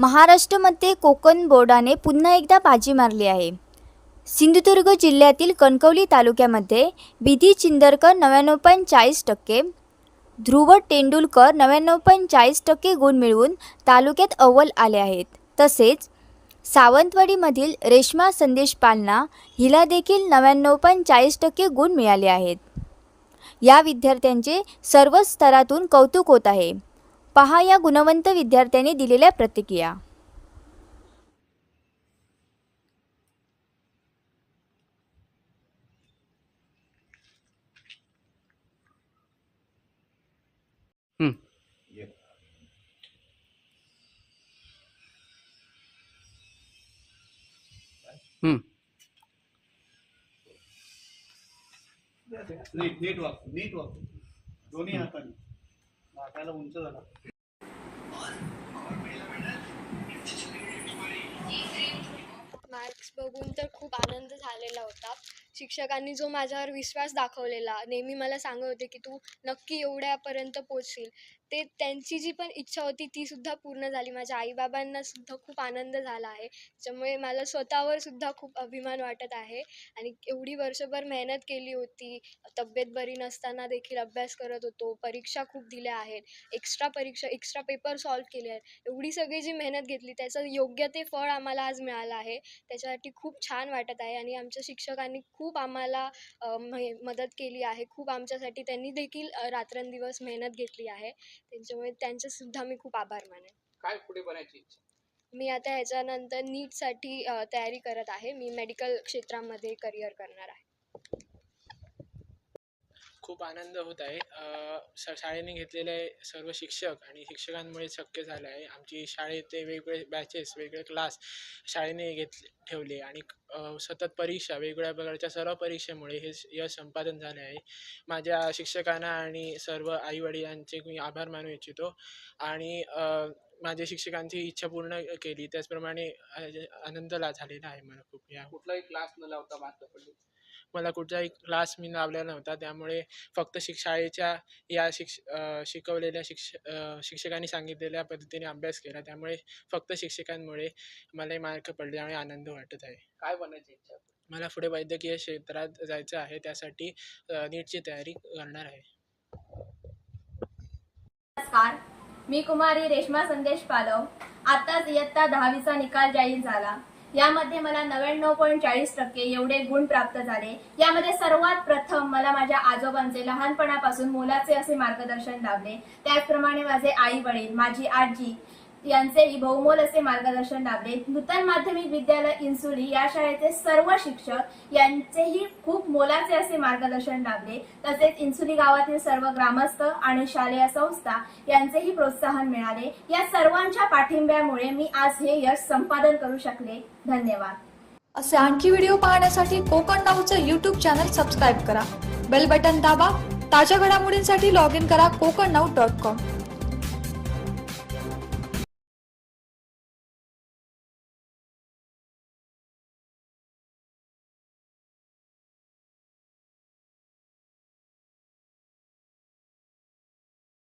महाराष्ट्रामध्ये कोकण बोर्डाने पुन्हा एकदा बाजी मारली आहे. सिंधुदुर्ग जिल्ह्यातील कणकवली तालुक्यामध्ये विधी चिंदरकर नव्याण्णव पॉईंट चाळीस टक्के ध्रुव तेंडुलकर नव्याण्णव पॉईंट चाळीस टक्के गुण मिळवून तालुक्यात अव्वल आले आहेत. तसेच सावंतवाडीमधील रेश्मा संदेश पालना हिला देखील नव्याण्णव पॉईंट चाळीस टक्के गुण मिळाले आहेत. या विद्यार्थ्यांचे सर्व स्तरातून कौतुक होत आहे. पहा या गुणवंत विद्यार्थ्यांनी दिलेल्या प्रतिक्रिया. नीट नीट वाग नीट वाग दोन्ही हाताने. वाटायला उंच झाला. मार्क्स बघून तर खूप आनंद झालेला होता. शिक्षकांनी जो माझ्यावर विश्वास दाखवलेला नेहमी मला सांगत होते की तू नक्की एवढ्यापर्यंत पोचशील. ते त्यांची जी पण इच्छा होती ती सुद्धा पूर्ण झाली. माझ्या आईबाबांना सुद्धा खूप आनंद झाला आहे. त्यामुळे मला स्वतःवर सुद्धा खूप अभिमान वाटत आहे. आणि एवढी वर्षभर मेहनत केली होती. तब्येत बरी नसताना देखील अभ्यास करत होतो. परीक्षा खूप दिल्या आहेत. एक्स्ट्रा परीक्षा एक्स्ट्रा पेपर सॉल्व केले आहेत. एवढी सगळी जी मेहनत घेतली त्याचं योग्य ते फळ आम्हाला आज मिळालं आहे. त्याच्यासाठी खूप छान वाटत आहे. आणि आमच्या शिक्षकांनी खूप आम्हाला अ, मे- मदत केली आहे. खूप आमच्यासाठी त्यांनी देखील रात्रंदिवस मेहनत घेतली आहे. त्यांच्यामुळे त्यांचे सुद्धा मी खूप आभार मानेन. काय पुढे बनायची इच्छा? मी आता ह्याच्यानंतर नीटसाठी तयारी करत आहे. मी मेडिकल क्षेत्रामध्ये करिअर करणार आहे. खूप आनंद होत आहे. स शाळेने घेतलेले सर्व शिक्षक आणि शिक्षकांमुळे शक्य झालं आहे. आमची शाळेचे वेगवेगळे बॅचेस वेगळे क्लास शाळेने घेतले ठेवले आणि सतत परीक्षा वेगवेगळ्या प्रकारच्या सर्व परीक्षेमुळे हे यश संपादन झाले आहे. माझ्या शिक्षकांना आणि सर्व आईवडिलांचे मी आभार मानू इच्छितो आणि माझ्या शिक्षकांची इच्छा पूर्ण केली. त्याचप्रमाणे आनंदला झालेला आहे मला खूप. या कुठलाही क्लास न लावता मात्र पडली. मला कुठलाही क्लास मी लावलेला नव्हता. त्यामुळे फक्त शिक शाळेच्या या शिक्ष शिकवलेल्या शिक्ष शिक्षकांनी सांगितलेल्या पद्धतीने अभ्यास केला. त्यामुळे फक्त शिक्षकांमुळे मला मार्क पडले आणि आनंद वाटत आहे. काय बनायची इच्छा? मला पुढे वैद्यकीय क्षेत्रात जायचं आहे. त्यासाठी अ, नीटची तयारी करणार आहे. नमस्कार. मी कुमारी रेश्मा संदेश पालव. आताच इयत्ता दहावीचा निकाल जाहीर झाला. यामध्ये मला नव्याण्णव पॉईंट चाळीस टक्के एवढे गुण प्राप्त झाले. यामध्ये सर्वात प्रथम मला माझ्या आजोबांचे लहानपणापासून मोलाचे असे मार्गदर्शन लाभले. त्याचप्रमाणे माझे आई वडील माझी आजी यांचेही बहुमोल असे मार्गदर्शन लाभले. नूतन माध्यमिक विद्यालय इन्सुली या शाळेचे सर्व शिक्षक यांचेही खूप मोलाचे असे मार्गदर्शन लाभले. तसेच इन्सुली गावातील सर्व ग्रामस्थ आणि शालेय संस्था यांचेही प्रोत्साहन मिळाले. या सर्वांच्या पाठिंब्यामुळे मी आज हे यश संपादन करू शकले. धन्यवाद. असे आणखी व्हिडिओ पाहण्यासाठी कोकण नाऊचं यूट्यूब चॅनल सबस्क्राईब करा. बेल बटन दाबा. ताज्या घडामोडींसाठी लॉग इन करा कोकण नाऊ डॉट कॉम